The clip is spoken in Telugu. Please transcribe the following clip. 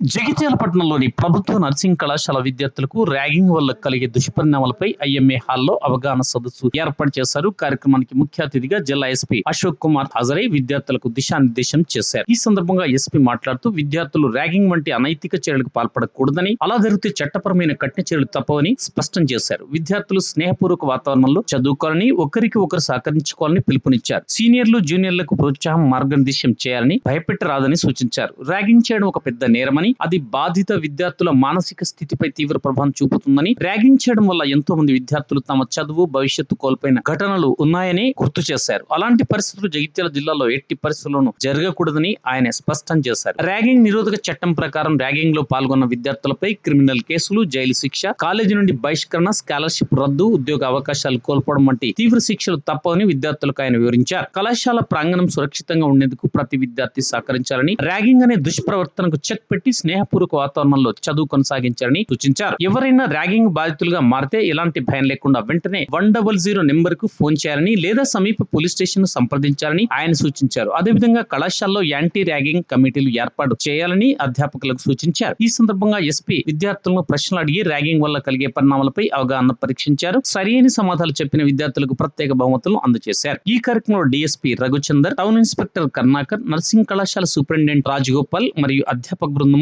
జగిత్యాల పట్టణంలోని ప్రభుత్వ నర్సింగ్ కళాశాల విద్యార్థులకు ర్యాగింగ్ వల్ల కలిగే దుష్పరిణామాలపై ఐఎంఏ హాల్లో అవగాహన సదస్సు ఏర్పాటు చేశారు. కార్యక్రమానికి ముఖ్య అతిథిగా జిల్లా ఎస్పీ అశోక్ కుమార్ హాజరై విద్యార్థులకు దిశానిర్దేశం చేశారు. ఈ సందర్భంగా ఎస్పీ మాట్లాడుతూ విద్యార్థులు ర్యాగింగ్ వంటి అనైతిక చర్యలకు పాల్పడకూడదని అలా జరిగితే చట్టపరమైన కఠిన చర్యలు తప్పవని స్పష్టం చేశారు. విద్యార్థులు స్నేహపూర్వక వాతావరణంలో చదువుకోవాలని ఒకరికి ఒకరు సహకరించుకోవాలని పిలుపునిచ్చారు. సీనియర్లు జూనియర్లకు ప్రోత్సాహం మార్గనిర్దేశం చేయాలని భయపెట్టరాదని సూచించారు. ర్యాగింగ్ చేయడం ఒక పెద్ద నేరమని అది బాధిత విద్యార్థుల మానసిక స్థితిపై తీవ్ర ప్రభావం చూపుతుందని ర్యాగింగ్ చేయడం వల్ల ఎంతో మంది విద్యార్థులు తమ చదువు భవిష్యత్తు కోల్పోయిన ఘటనలు ఉన్నాయని గుర్తు చేశారు. అలాంటి పరిస్థితులు జగిత్యాల జిల్లాలో ఎట్టి పరిస్థితుల్లోనూ జరగకూడదని ఆయన స్పష్టం చేశారు. ర్యాగింగ్ నిరోధక చట్టం ప్రకారం ర్యాగింగ్లో పాల్గొన్న విద్యార్థులపై క్రిమినల్ కేసులు జైలు శిక్ష కాలేజీ నుండి బహిష్కరణ స్కాలర్షిప్ రద్దు ఉద్యోగ అవకాశాలు కోల్పోవడం వంటి తీవ్ర శిక్షలు తప్పవని విద్యార్థులకు ఆయన వివరించారు. కళాశాల ప్రాంగణం సురక్షితంగా ఉండేందుకు ప్రతి విద్యార్థి సహకరించాలని ర్యాగింగ్ అనే దుష్ప్రవర్తనకు చెక్ పెట్టి స్నేహపూర్వక వాతావరణంలో చదువు కొనసాగించాలని సూచించారు. ఎవరైనా ర్యాగింగ్ బాధితులుగా మారితే ఎలాంటి భయం లేకుండా వెంటనే వన్ డబల్ జీరో నెంబర్కు ఫోన్ చేయాలని లేదా సమీప పోలీస్ స్టేషన్ను సంప్రదించాలని ఆయన సూచించారు. అదేవిధంగా కళాశాలలో యాంటీ ర్యాగింగ్ కమిటీలు ఏర్పాటు చేయాలని అధ్యాపకులకు సూచించారు. ఈ సందర్భంగా ఎస్పీ విద్యార్థులను ప్రశ్నలు అడిగి ర్యాగింగ్ వల్ల కలిగే పరిణామాలపై అవగాహన పరీక్షించారు. సరైన సమాధానాలు చెప్పిన విద్యార్థులకు ప్రత్యేక బహుమతులు అందజేశారు. ఈ కార్యక్రమంలో DSP Raghuchander town inspector Karnakar nursing కళాశాల సూపరింటెండెంట్ రాజగోపాల్ మరియు అధ్యాపక బృందం